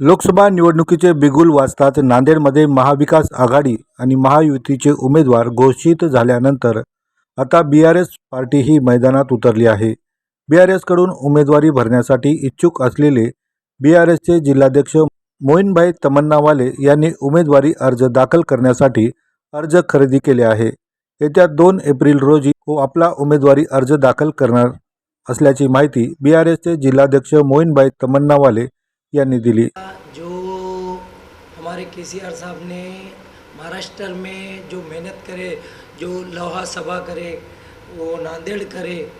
लोकसभा निवडणुकीचे बिगुल वाजतात. नांदेडमध्ये महाविकास आघाडी आणि महायुतीचे उमेदवार घोषित झाल्यानंतर आता बी आर एस पार्टी ही मैदानात उतरली आहे. बी आर एसकडून उमेदवारी भरण्यासाठी इच्छुक असलेले बी आर एसचे जिल्हाध्यक्ष मोईनभाई तमन्नावाले यांनी उमेदवारी अर्ज दाखल करण्यासाठी अर्ज खरेदी केले आहे. येत्या दोन एप्रिल रोजी तो आपला उमेदवारी अर्ज दाखल करणार असल्याची माहिती बी आर एसचे जिल्हाध्यक्ष मोईनभाई तमन्नावाले यांनी दिली जो हमारे के साहब ने महाराष्ट्र में जो मेहनत करे, जो लोहा सभा करे, वो नांदेड़ करे,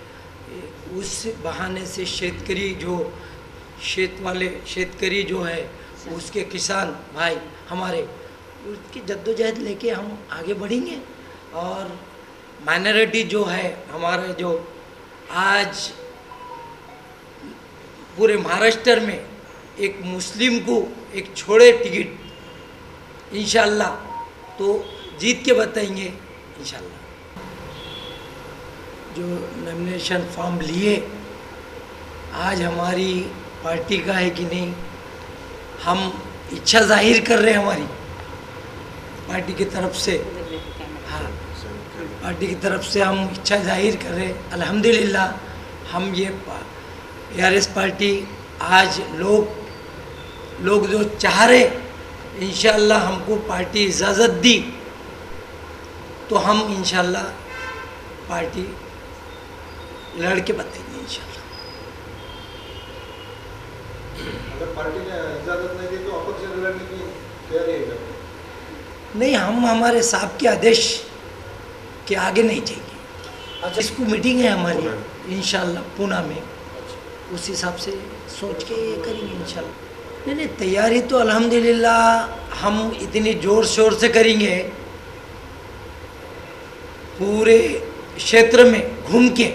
उस बहाने से शेतकरी जो, शेत वाले, शेतकरी जो है, उसके किसान भाई हमारे, उसकी जद्दोजहद लेके हम आगे बढ़ेंगे। और माइनॉरिटी जो है, हमारे जो आज पूरे महाराष्ट्र में एक मुस्लिम को एक छोड़े टिकट, इंशाल्लाह। तो जीत के बताएँगे, इंशाल्लाह। जो नॉमिनेशन फॉर्म लिए, आज हमारी पार्टी का है कि नहीं, हम इच्छा ज़ाहिर कर रहे हैं हमारी, पार्टी की तरफ़ से। हाँ पार्टी की तरफ़ से हम इच्छा ज़ाहिर कर रहे हैं। अल्हम्दुलिल्लाह, हम ये आर एस पार्टी आज लोग लोग जो चाह रहे इंशाल्लाह हमको पार्टी इजाज़त दी तो हम इंशाल्लाह पार्टी लड़ के बताएँगे इंशाल्लाह अगर पार्टी ने इजाज़त नहीं हम हमारे साहब के आदेश के आगे नहीं जाएँगे। अच्छा। इसको मीटिंग है हमारी इंशाल्लाह पूना में। उस हिसाब से सोच के ये करेंगे इंशाल्लाह नहीं नहीं तैयारी तो अल्हम्दुलिल्लाह हम इतनी ज़ोर शोर से करेंगे। पूरे क्षेत्र में घूम के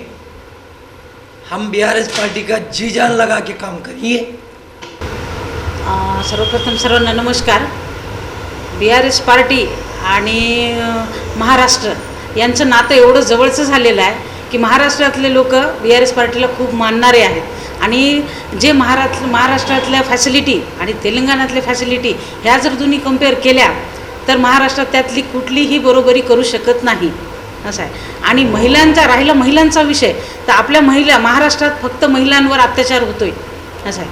हम बी पार्टी का जी जान लगा के काम करेंगे सर्वप्रथम सर्वांना नमस्कार। बी आर एस पार्टी आणि महाराष्ट्र यांचं नातं एवढं जवळचं झालेलं आहे की महाराष्ट्रातले लोक बी आर एस पार्टीला खूप मानणारे आहेत. आणि जे महाराष्ट्र महाराष्ट्रातल्या फॅसिलिटी आणि तेलंगणातल्या फॅसिलिटी ह्या जर दोन्ही कंपेअर केल्या तर महाराष्ट्रात त्यातली कुठलीही बरोबरी करू शकत नाही. असं आहे. आणि महिलांचा राहिला महिलांचा विषय तर आपल्या महिला महाराष्ट्रात फक्त महिलांवर अत्याचार होतो आहे असं आहे.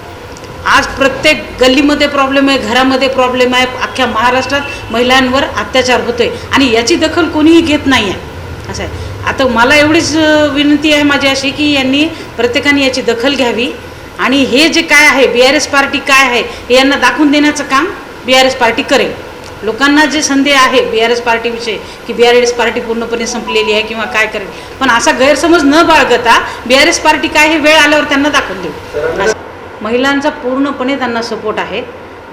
आज प्रत्येक गल्लीमध्ये प्रॉब्लेम आहे घरामध्ये प्रॉब्लेम आहे अख्ख्या महाराष्ट्रात महिलांवर अत्याचार होतो आहे आणि याची दखल कोणीही घेत नाही आहे असं आहे. आता मला एवढीच विनंती आहे माझी अशी की यांनी प्रत्येकाने याची दखल घ्यावी. आणि हे जे काय आहे बी आर एस पार्टी काय आहे हे यांना दाखवून देण्याचं काम बी आर एस पार्टी करेल. लोकांना जे संदेह आहे बी आर एस पार्टीविषयी की बी आर एस पार्टी पूर्णपणे संपलेली आहे किंवा काय करेल पण असा गैरसमज न बाळगता बी आर एस पार्टी काय हे वेळ आल्यावर त्यांना दाखवून देऊ. महिलांचा पूर्णपणे त्यांना सपोर्ट आहे.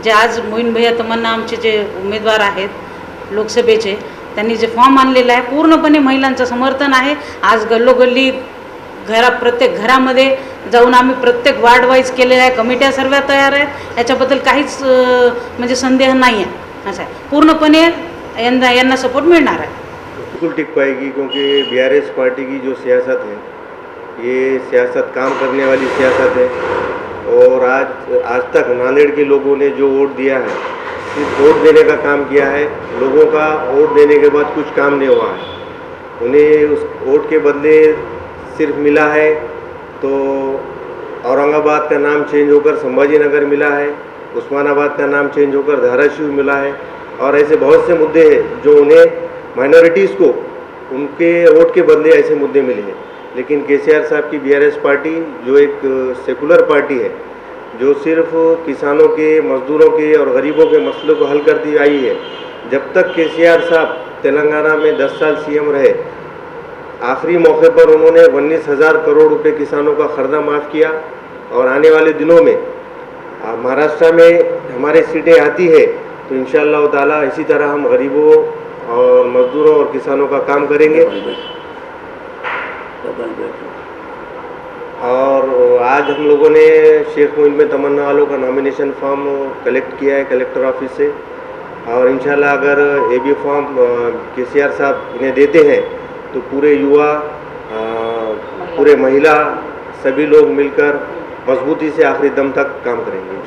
जे आज मोईन भैया तमन्ना आमचे जे उमेदवार आहेत लोकसभेचे त्यांनी जे फॉर्म आणलेला आहे पूर्णपणे महिलांचं समर्थन आहे. आज गल्लोगल्ली घरा प्रत्येक घरामध्ये जाऊन आम्ही प्रत्येक वार्ड वाईज केलेल्या आहे कमिट्या सर्व तयार आहेत. याच्याबद्दल काहीच म्हणजे संदेह नाही आहे. असं आहे. पूर्णपणे यांना यांना सपोर्ट मिळणार आहे. बिल्कुल टिक पाएगी क्योंकि बीआरएस पार्टी की जो सियासत है ये सियासत काम करने वाली सियासत है। और आज आज तक नांदेड़ के लोगों ने जो वोट दिया है वोट देने का काम किया है, लोगों का वोट देने के बाद कुछ काम नहीं हुआ है। उन्हें उस वोट के बदले सिर्फ़ मिला है तो औरंगाबाद का नाम चेंज होकर संभाजी नगर मिला है, उस्मानाबाद का नाम चेंज होकर धाराशिव मिला है, और ऐसे बहुत से मुद्दे हैं जो उन्हें माइनॉरिटीज़ को, उनके वोट के बदले ऐसे मुद्दे मिले हैं। लेकिन के साहब की बीआरएस पार्टी, जो एक सेकुलर पार्टी है जो सिर्फ़ किसानों के, मजदूरों के और गरीबों के मसलों को हल करती आई है। जब तक के साहब तेलंगाना में 10 साल सीएम रहे, आखिरी मौके पर उन्होंने उन्नीस हज़ार करोड़ रुपए किसानों का खर्दा माफ़ किया और आने वाले दिनों में महाराष्ट्र में हमारे सीटें आती है तो इन ताला इसी तरह हम गरीबों और मजदूरों और किसानों का काम करेंगे। आज हम लोगों ने शेख मोइन में तमन्ना वालों का नॉमिनेशन फॉर्म कलेक्ट किया है कलेक्टर ऑफ़िस से। और इंशाल्लाह अगर ए बी फॉर्म के सी आर साहब इन्हें देते हैं तो पूरे युवा पूरे महिला, सभी लोग मिलकर मजबूती से आखिरी दम तक काम करेंगे।